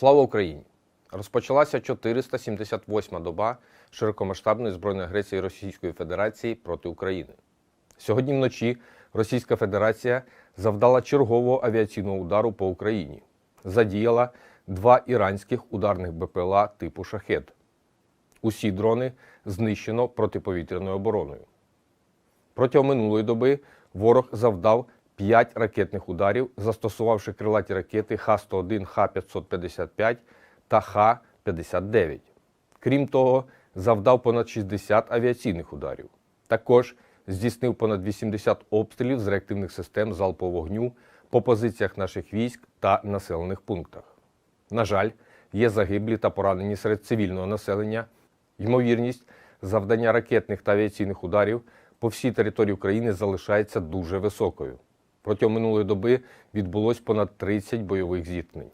Слава Україні! Розпочалася 478-ма доба широкомасштабної збройної агресії Російської Федерації проти України. Сьогодні вночі Російська Федерація завдала чергового авіаційного удару по Україні. Задіяла два іранських ударних БПЛА типу шахет. Усі дрони знищено протиповітряною обороною. Протягом минулої доби ворог завдав 5 ракетних ударів, застосувавши крилаті ракети Х-101, Х-555 та Х-59. Крім того, завдав понад 60 авіаційних ударів. Також здійснив понад 80 обстрілів з реактивних систем залпового вогню по позиціях наших військ та населених пунктах. На жаль, є загиблі та поранені серед цивільного населення. Ймовірність завдання ракетних та авіаційних ударів по всій території України залишається дуже високою. Протягом минулої доби відбулось понад 30 бойових зіткнень.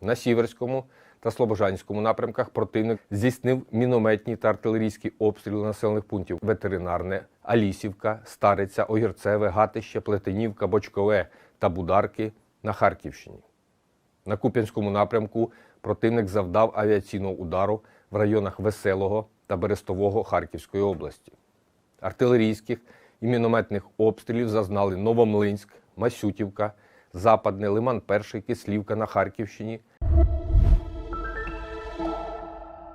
На Сіверському та Слобожанському напрямках противник здійснив мінометні та артилерійські обстріли населених пунктів Ветеринарне, Алісівка, Стариця, Огірцеве, Гатище, Плетенівка, Бочкове та Бударки на Харківщині. На Куп'янському напрямку противник завдав авіаційного удару в районах Веселого та Берестового Харківської області. Артилерійських і мінометних обстрілів зазнали Новомлинськ, Масютівка, Западне, Лиман Перший, Кислівка на Харківщині